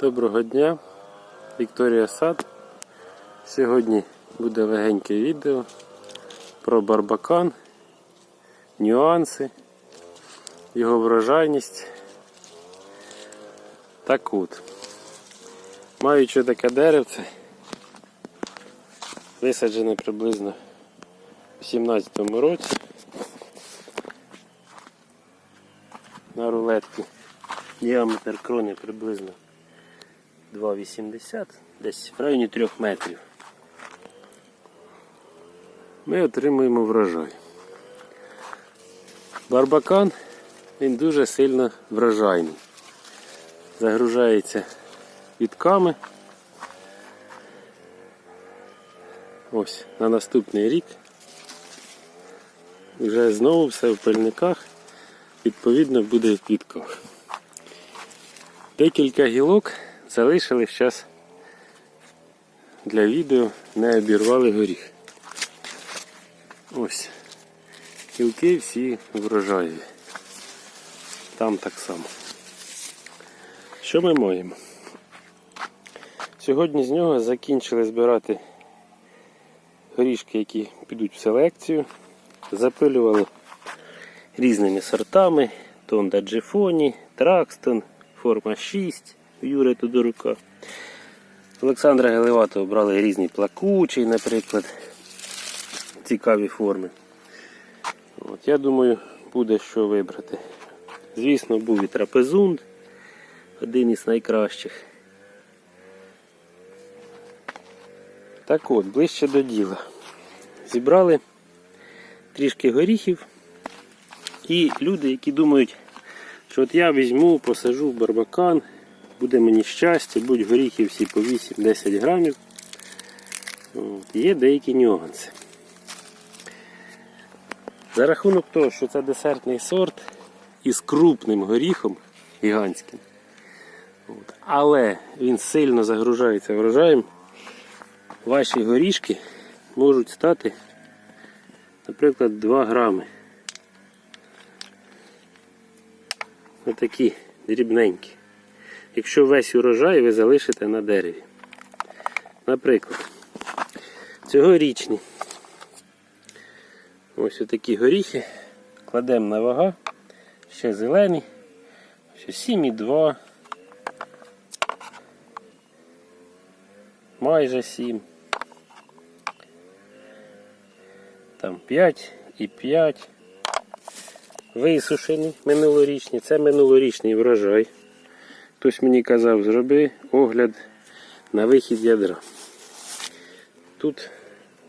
Доброго дня, Вікторія Сад. Сьогодні буде легеньке відео про барбакан, нюанси, його врожайність. Так от, маючи таке деревце, висаджене приблизно у 17-му році на рулетки. Діаметр крони приблизно 2,80, десь в районі 3 метрів. Ми отримуємо врожай. Барбакан він дуже сильно врожайний. Загружається вітками. Ось на наступний рік. Вже знову все в пильниках, відповідно буде в квітках. Декілька гілок залишились зараз для відео, не обірвали горіх. Ось. Гілки всі врожаєві. Там так само. Що ми маємо? Сьогодні з нього закінчили збирати горішки, які підуть в селекцію. Запилювали різними сортами. Тонда Джифоні, Тракстон, форма 6 у Юри Тодорука. Олександра Гелеватого брали різні плакучий, наприклад, цікаві форми. От, Я думаю, буде що вибрати. Звісно, був і трапезунд, один із найкращих. Так от, ближче до діла. Зібрали трішки горіхів. І люди, які думають, що от я візьму, посажу в барбакан, буде мені щастя, будуть горіхи всі по 8-10 грамів. От, Є деякі нюанси. За рахунок того, що це десертний сорт із крупним горіхом гігантським. От, але він сильно загружається врожаєм, ваші горішки можуть стати, наприклад, 2 грами. Отакі дрібненькі. Якщо весь урожай ви залишите на дереві. Наприклад, цьогорічні ось отакі горіхи. Кладемо на вага, ще зелені, ще 7,2. Майже 7. Там 5 і 5 висушені минулорічні. Це минулорічний врожай. Хтось мені казав, зроби огляд на вихід ядра. Тут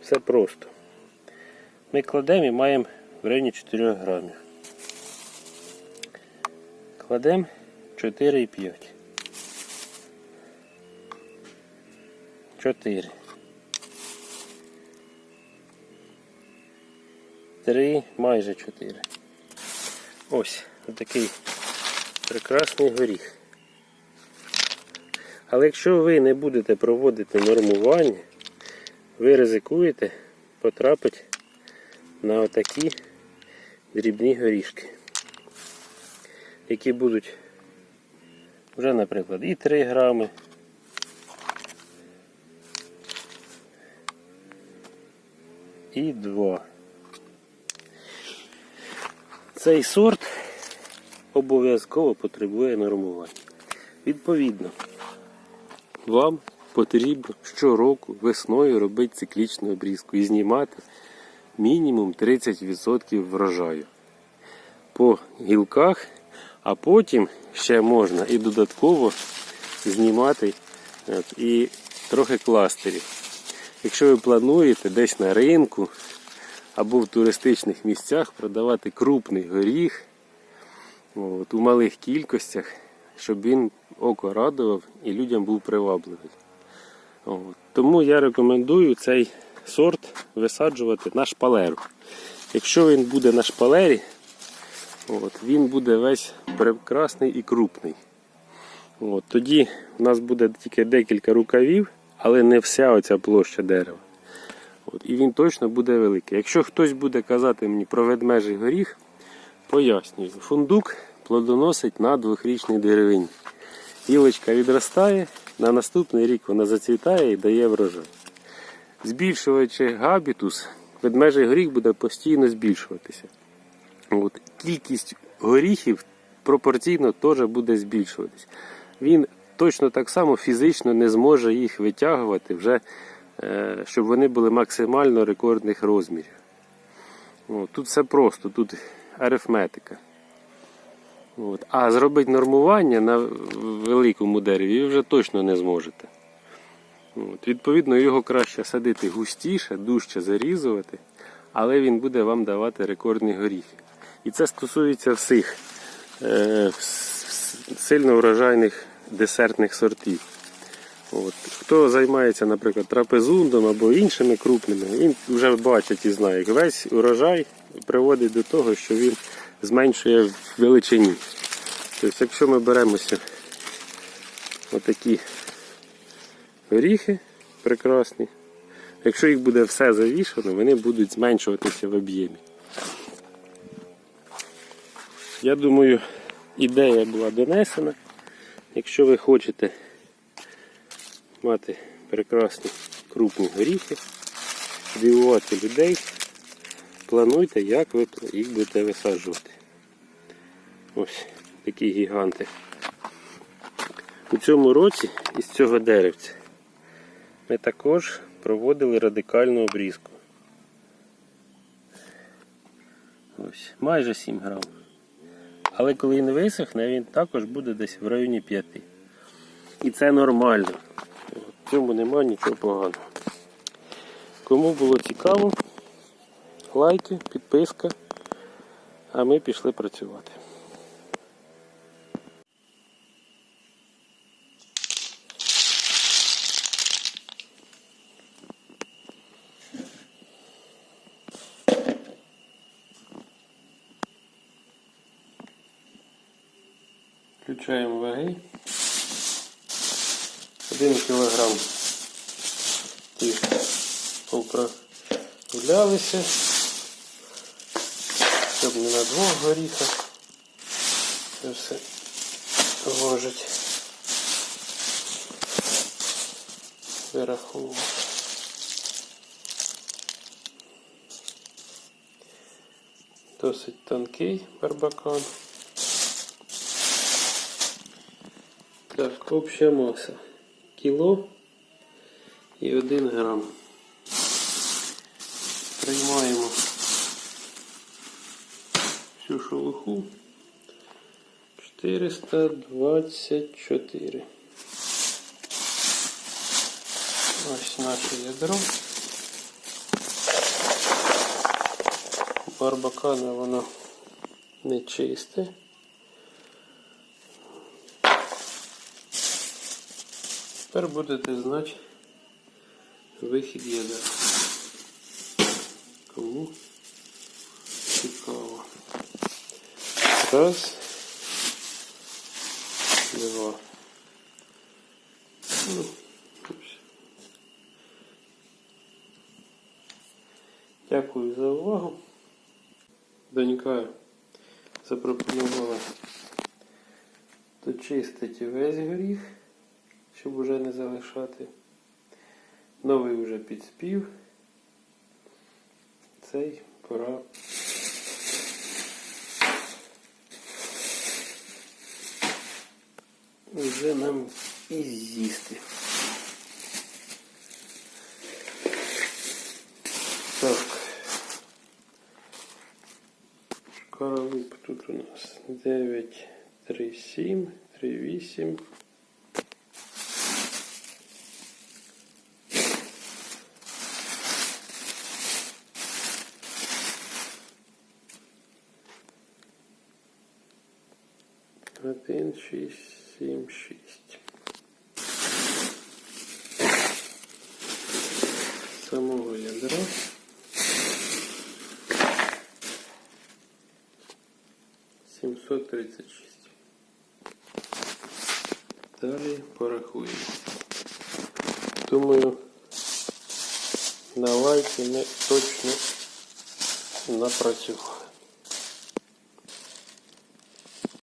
все просто. Ми кладемо і маємо в районі 4 грамів. Кладемо 4,5. 4. 3, майже 4. Ось такий прекрасний горіх. Але якщо ви не будете проводити нормування, ви ризикуєте потрапити на отакі дрібні горішки, які будуть вже, наприклад, і 3 грами, і 2. Цей сорт обов'язково потребує нормування. Відповідно, вам потрібно щороку весною робити циклічну обрізку і знімати мінімум 30% врожаю по гілках, а потім ще можна і додатково знімати і трохи кластерів. Якщо ви плануєте десь на ринку або в туристичних місцях продавати крупний горіх от, у малих кількостях, щоб він око радував і людям був привабливий. Тому я рекомендую цей сорт висаджувати на шпалеру. Якщо він буде на шпалері, от, він буде весь прекрасний і крупний. От, тоді в нас буде тільки декілька рукавів, але не вся оця площа дерева. От, і він точно буде великий. Якщо хтось буде казати мені про ведмежий горіх, пояснюю, фундук плодоносить на двохрічній деревині. гілочка відростає, на наступний рік вона зацвітає і дає врожай. Збільшуючи габітус, ведмежий горіх буде постійно збільшуватися. От. Кількість горіхів пропорційно теж буде збільшуватись. Він точно так само фізично не зможе їх витягувати, вже, е, щоб вони були максимально рекордних розмірів. От. Тут все просто, тут арифметика. От. А зробити нормування на великому дереві ви вже точно не зможете. От. Відповідно, його краще садити густіше, дужче зарізувати, але він буде вам давати рекордні горіхи. І це стосується всіх е, сильно врожайних десертних сортів. От. Хто займається, наприклад, трапезундом або іншими крупними, він вже бачить і знає, весь урожай приводить до того, що він зменшує в величині. Тобто, якщо ми беремося отакі горіхи прекрасні, якщо їх буде все завішано, вони будуть зменшуватися в об'ємі. Я думаю, ідея була донесена. Якщо ви хочете мати прекрасні крупні горіхи, дивувати людей, плануйте, як ви їх будете висаджувати. Ось такі гіганти. У цьому році із цього деревця ми також проводили радикальну обрізку. Ось, майже 7 грам. Але коли він висохне, він також буде десь в районі 5. І це нормально. В цьому немає нічого поганого. Кому було цікаво, лайки, підписка, а ми пішли працювати. Включаємо ваги. 1 кілограм ті поправлялися, щоб не на двох горіхах. Це все важить. Вираховувати. Досить тонкий барбакан. Так, обща маса. Кіло і 1 грам. Приймаємо всю шелуху. 424. Ось наше ядро. Барбакана воно не чисте. Тепер будете знати вихід ядра. Кому цікаво. Раз. Два. Ну. Дякую за увагу. Донька запропонувала дочистити весь горіх щоб уже не залишати. Новий вже підспів. Цей пора. Вже нам і з'їсти. Так. Шкаралип тут у нас 9, 3, 7, 3, 8. Один, шість, сім, шість. Самого ядра. Сімсот тридцять шість. Далі порахуємо. Думаю, лайки ми точно напрацюємо.